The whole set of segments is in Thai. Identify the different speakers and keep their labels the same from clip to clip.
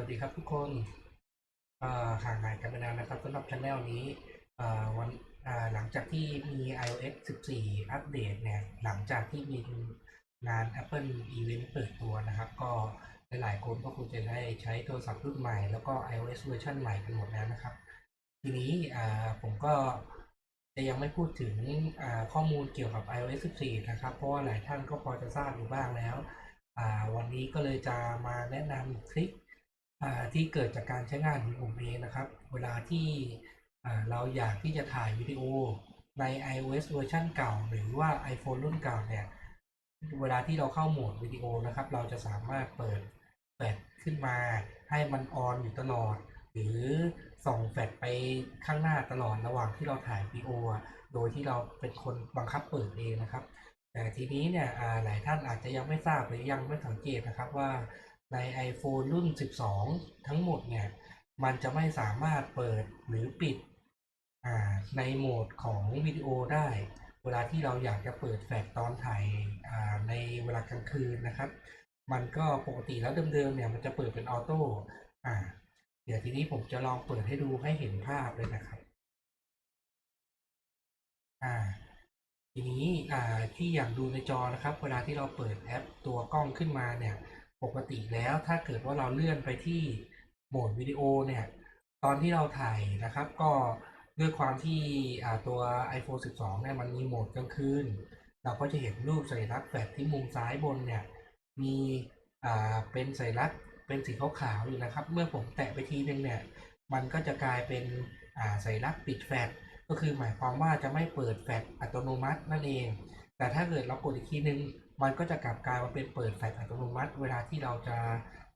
Speaker 1: วัสดีครับทุกคนห่างหายกันไปนานนะครับสำหรับช anel นี้วันหลังจากที่มี iOS 14 อัปเดตเนี่ย หลังจากที่มีงาน Apple Event เปิดตัวนะครับ ก็หลายๆคนก็คงจะได้ใช้โทรศัพท์รุ่นใหม่ แล้วก็ iOS เวอร์ชันใหม่กันหมดแล้วนะครับ ทีนี้ผมก็จะยังไม่พูดถึงข้อมูลเกี่ยวกับ iOS 14 นะครับ เพราะว่าหลายท่านก็พอจะทราบอยู่บ้างแล้ว วันนี้ก็เลยจะมาแนะนำทริคอ่า ที่เกิดจากการใช้งานของผมเองนะครับ เวลาที่เราอยากที่จะถ่ายวิดีโอใน iOS เวอร์ชันเก่า หรือว่า iPhone รุ่นเก่าเนี่ย เวลาที่เราเข้าโหมดวิดีโอนะครับ เราจะสามารถเปิดแฟลชขึ้นมา ให้มันออนอยู่ตลอด หรือส่องแฟลชไปข้างหน้าตลอดระหว่างที่เราถ่ายวิดีโอ โดยที่เราเป็นคนบังคับเปิดเองนะครับ แต่ทีนี้เนี่ยหลายท่านอาจจะยังไม่ทราบหรือยังไม่สังเกตนะครับว่า ใน iPhone รุ่น 12 ทั้งหมดเนี่ย มันจะไม่สามารถเปิดหรือปิดในโหมดของวิดีโอได้ เวลาที่เราอยากจะเปิดแฟลชตอนถ่ายในเวลากลางคืนนะครับ มันก็ปกติแล้วเดิมๆเนี่ยมันจะเปิดเป็นออโต้เดี๋ยวทีนี้ผมจะลองเปิดให้ดูให้เห็นภาพเลยนะครับ อ่า ทีนี้อ่าที่อย่างดูในจอนะครับ เวลาที่เราเปิดแอปตัวกล้องขึ้นมาเนี่ย ปกติแล้วถ้าเกิดว่าเราเลื่อนไปที่โหมดวิดีโอเนี่ยตอนที่เราถ่ายนะครับก็ด้วยความที่ตัว iPhone 12 เนี่ยมันมีโหมดกลางคืน เราก็จะเห็นรูปสัญลักษณ์แฟลชที่มุมซ้ายบนเนี่ยมีเป็นสัญลักษณ์เป็นสีขาวๆอยู่นะครับ เมื่อผมแตะไปทีนึงเนี่ยมันก็จะกลายเป็นอ่าสัญลักษณ์ปิดแฟลชก็คือหมายความว่าจะไม่เปิดแฟลชอัตโนมัตินั่นเอง แต่ถ้าเกิดเรากดอีกทีนึง มันก็จะกลับกลายมาเป็นเปิดแฟลชอัตโนมัติ เวลาที่เราจะ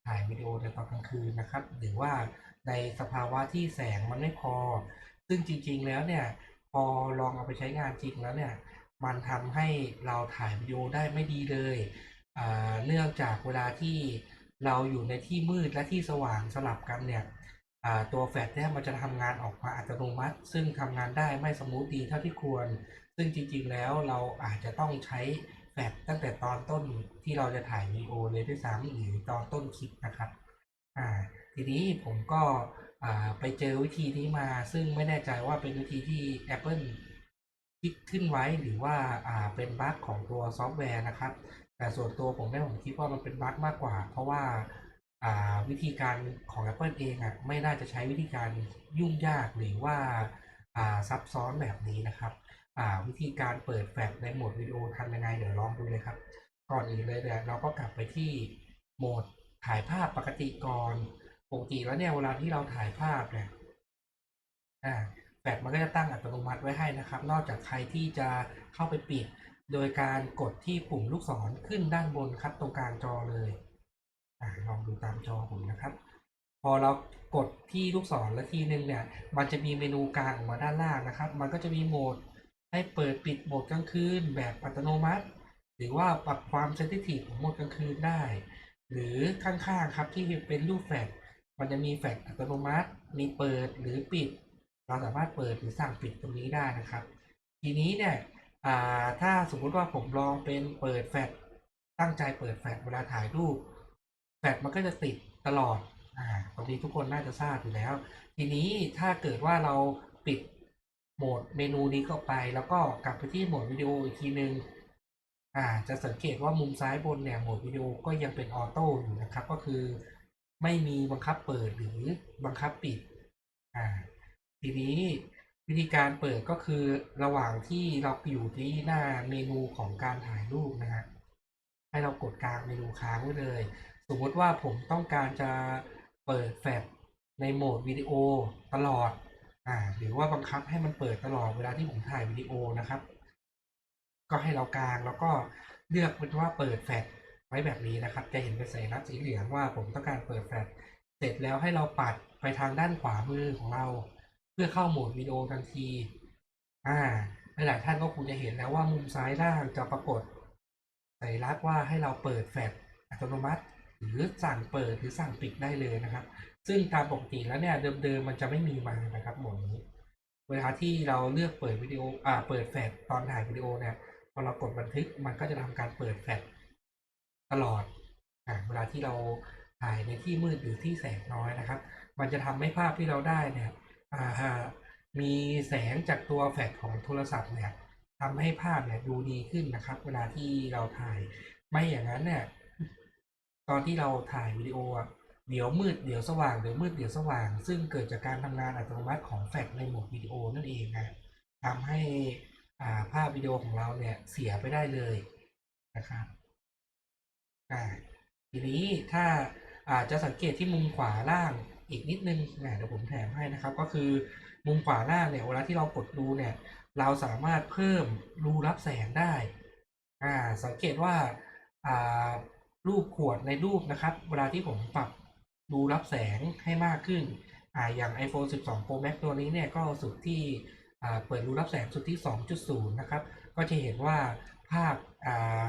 Speaker 1: ถ่ายวิดีโอในตอนกลางคืนนะครับ หรือว่าในสภาวะที่แสงมันไม่พอ ซึ่งจริงๆแล้วเนี่ยพอลองเอาไปใช้งานจริงแล้วเนี่ยมันทำให้เราถ่ายวิดีโอได้ไม่ดีเลยเนื่องจากเวลาที่เราอยู่ในที่มืดและที่สว่างสลับกันเนี่ยตัวแฟลชเนี่ยมันจะทำงานออกมาอัตโนมัติ ซึ่งทำงานได้ไม่สมูทดีเท่าที่ควร ซึ่งจริงๆแล้วเราอาจจะต้องใช้ แฟลชตั้งแต่ตอนต้นที่เราจะถ่ายวีดีโอเลยด้วยซ้ำหรือตอนต้นคลิปนะครับ อ่า ทีนี้ผมก็อ่าไปเจอวิธีนี้มาซึ่งไม่แน่ใจว่าเป็นวิธีที่ Apple คิดขึ้นไว้หรือว่าอ่าเป็นบั๊กของตัวซอฟต์แวร์นะครับ แต่ส่วนตัวผมเนี่ผมคิดว่ามันเป็นบั๊กมากกว่า เพราะว่าอ่าวิธีการของ Apple เองอะไม่น่าจะใช้วิธีการยุ่งยากหรือว่าอ่าซับซ้อนแบบนี้นะครับ อ่าวิธีการเปิดแฟลชในโหมดวิดีโอทำยังไงเดี๋ยวลองดูเลยครับ ก่อนอื่นเลยเนี่ยเราก็กลับไปที่โหมดถ่ายภาพปกติก่อนปกติแล้วเนี่ยเวลาที่เราถ่ายภาพเนี่ยอ่าแฟลชมันก็จะตั้งอัตโนมัติไว้ให้นะครับ นอกจากใครที่จะเข้าไปปิด โดยการกดที่ปุ่มลูกศรขึ้นด้านบนครับตรงกลางจอเลยอ่าลองดูตามจอผมนะครับพอเรากดที่ลูกศรแล้วทีนึงเนี่ย มันจะมีเมนูกลางออกมาด้านล่างนะครับ มันก็จะมีโหมด ให้เปิดปิดโหมดกลางคืนแบบอัตโนมัติ หรือว่าปรับความเซนซิทีฟของโหมดกลางคืนได้ หรือข้างๆครับที่เป็นรูปแฟลชมันจะมีแฟลชอัตโนมัติ มีเปิดหรือปิด เราสามารถเปิดหรือสั่งปิดตรงนี้ได้นะครับ ทีนี้เนี่ยถ้าสมมุติว่าผมลองเป็นเปิดแฟลชตั้งใจเปิดแฟลชเวลาถ่ายรูปแฟลชมันก็จะติดตลอดอ่าตรงนี้ทุกคนน่าจะทราบอยู่แล้ว ทีนี้ถ้าเกิดว่าเราปิด โหมดเมนูนี้เข้าไป แล้วก็กลับไปที่โหมดวิดีโออีกทีหนึ่งอ่าจะสังเกตว่ามุมซ้ายบนเนี่ยโหมดวิดีโอก็ยังเป็นออโต้อยู่นะครับ ก็คือไม่มีบังคับเปิดหรือบังคับปิดอ่าทีนี้วิธีการเปิดก็คือระหว่างที่เราอยู่ที่หน้าเมนูของการถ่ายรูปนะฮะให้เรากดกลางเมนูค้างไว้เลย สมมติว่าผมต้องการจะเปิดแฟลชในโหมดวิดีโอตลอด อ่าหรือว่าบังคับให้มันเปิดตลอดเวลาที่ผมถ่ายวิดีโอนะครับ ก็ให้เรากลางแล้วก็เลือกเป็นว่าเปิดแฟลชไว้แบบนี้นะครับ จะเห็นเป็นสัญลักษณ์สีเหลืองว่าผมต้องการเปิดแฟลชเสร็จแล้วให้เราปัดไปทางด้านขวามือของเรา เพื่อเข้าโหมดวิดีโอทันที อ่าหลายท่านก็คงจะเห็นแล้วว่ามุมซ้ายล่างจะปรากฏสัญลักษณ์ว่าให้เราเปิดแฟลชอัตโนมัติ หรือสั่งเปิดหรือสั่งปิดได้เลยนะครับ ซึ่งตามปกติแล้วเนี่ยเดิมๆมันจะไม่มีมานะครับโหมดนี้ เวลาที่เราเลือกเปิดวิดีโออ่าเปิดแฟลชตอนถ่ายวิดีโอเนี่ยพอเรากดบันทึกมันก็จะทำการเปิดแฟลชตลอดอ่าเวลาที่เราถ่ายในที่มืดหรือที่แสงน้อยนะครับ มันจะทำให้ภาพที่เราได้เนี่ยอ่ามีแสงจากตัวแฟลชของโทรศัพท์เนี่ยทำให้ภาพเนี่ยดูดีขึ้นนะครับ เวลาที่เราถ่าย ไม่อย่างนั้นเนี่ยตอนที่เราถ่ายวิดีโออะ เดี๋ยวมืดเดี๋ยวสว่างเดี๋ยวมืดเดี๋ยวสว่าง ซึ่งเกิดจากการทำงานอัตโนมัติของแฟลชในโหมดวิดีโอนั่นเองนะทำให้าภาพวิดีโอของเราเนี่ยเสียไปได้เลยนะครับทีนี้ถ้าอาจจะสังเกตที่มุมขวาล่างอีกนิดนึงนะเดี๋ยวผมแถมให้นะครับ ก็คือมุมขวาล่างเนี่ยเวลาที่เรากดดูเนี่ย เราสามารถเพิ่มรูรับแสงได้อ่าสังเกตว่าอ่ารูปขวดในรูปนะครับ เวลาที่ผมปรับ รูรับแสงให้มากขึ้นอ่าอย่าง iPhone 12 Pro Max ตัวนี้เนี่ยก็สุดที่อ่าเปิดรูรับแสงสุดที่ 2.0 นะครับ ก็จะเห็นว่าภาพอ่า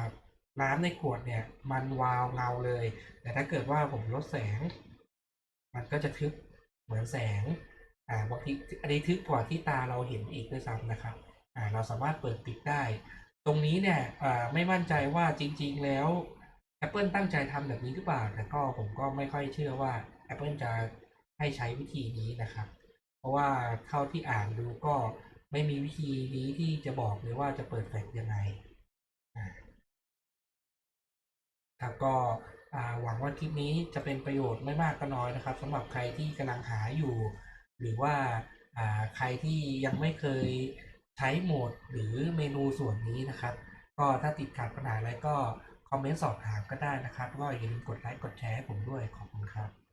Speaker 1: น้ำในขวดเนี่ยมันวาวเงาเลย แต่ถ้าเกิดว่าผมลดแสง มันก็จะทึบเหมือนแสงอ่าบางทีอันนี้ทึบกว่าที่ตาเราเห็นอีกด้วยซ้ำนะครับอ่าเราสามารถเปิดปิดได้ ตรงนี้เนี่ยอ่าไม่มั่นใจว่าจริง ๆ แล้ว Apple ตั้งใจทำแบบนี้หรือเปล่าแต่ก็ผมก็ไม่ค่อยเชื่อว่า Apple จะให้ใช้วิธีนี้นะครับ เพราะว่าเท่าที่อ่านดูก็ไม่มีวิธีนี้ที่จะบอกเลยว่าจะเปิดแฟลชยังไงอ่าครับก็หวังว่าคลิปนี้จะเป็นประโยชน์ไม่มากก็น้อยนะครับสำหรับใครที่กำลังหาอยู่ หรือว่าใครที่ยังไม่เคยใช้โหมดหรือเมนูส่วนนี้นะครับ ก็ถ้าติดขัดปัญหาอะไรก็ คอมเมนต์สอบถามก็ได้นะครับ ก็อย่าลืมกดไลค์กดแชร์ให้ผมด้วยขอบคุณครับ